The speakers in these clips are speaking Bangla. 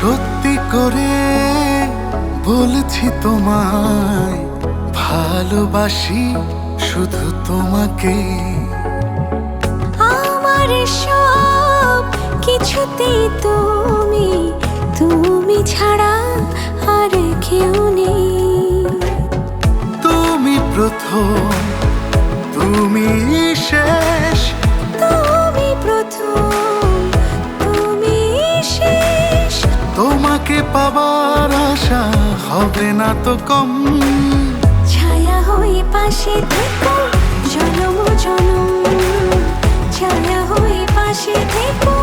সত্যি করে বলছি তোমায় ভালোবাসি শুধু তোমাকে। আমার সব কিছুতেই তুমি তুমি ছাড়া আর কেউ নেই। তুমি প্রথম তুমি পাবার আশা হবে না তো কম। ছায়া হয়ে পাশে থেকো জনম জনম। ছায়া হয়ে পাশে থেকো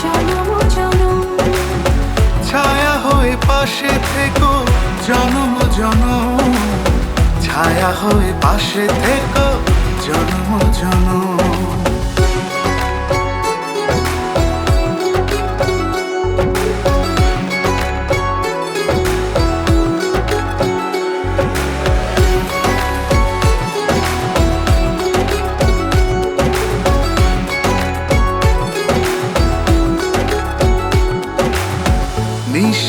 জনম জনম। ছায়া হয়ে পাশে থেকো জনম জনম। ছায়া হয়ে পাশে থেকো জনম জনম।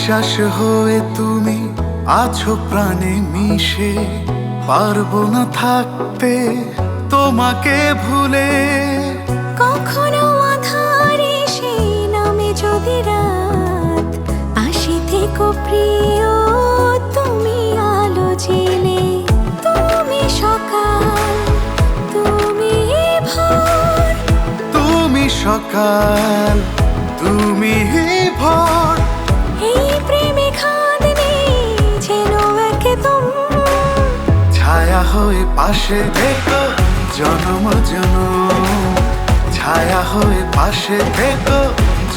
নিঃশ্বাস হয়ে তুমি আছো প্রাণে মিশে পারব না থাকতে তোমাকে ভুলে। কখনো আধারে সেই নামে যদি রাত আসি থেকো প্রিয় তুমি আলো জেলে। তুমি সকাল তুমি ভোর। তুমি সকাল তুমি ভোর। হয়ে পাশে দেখো জনম জনম। ছায়া হয়ে পাশে দেখো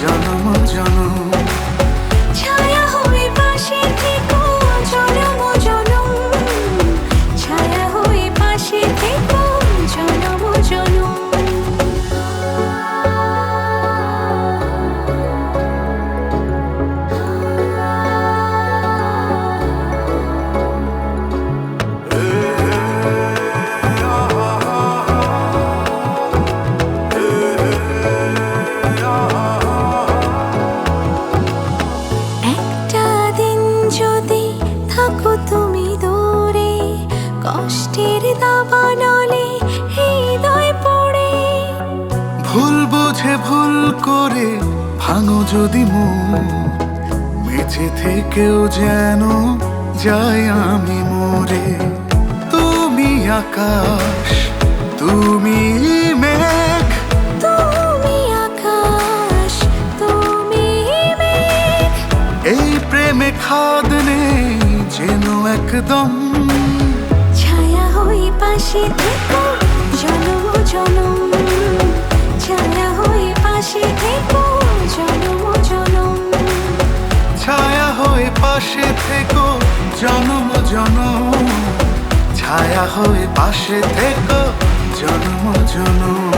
জনম জনম। থাকো তুমি দূরে কষ্টের দাবানলে হৃদয় পড়ে। ভুল বুঝে ভুল করে ভাঙো যদি মন বেঁচে থেকেও যেন যাই আমি মরে। তুমি আকাশ তুমি মেঘ। তুমি আকাশ তুমি মেঘ। এই প্রেমে খাদ নেই একদম। ছায়া হয়ে পাশে থেকো জনম জনম ছায়া হয়ে পাশে থেকো জনম জনম ছায়া হয়ে পাশে থেকো জনম জনম ছায়া হয়ে পাশে থেকো জনম জনম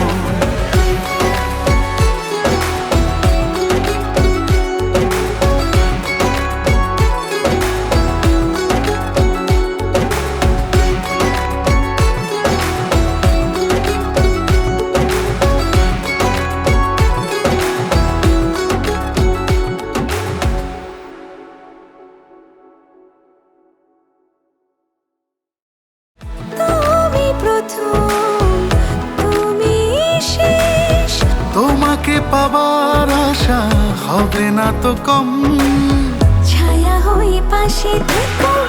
পাবার আশা হবে না তো কম। ছায়া হয়ে পাশে থেকো।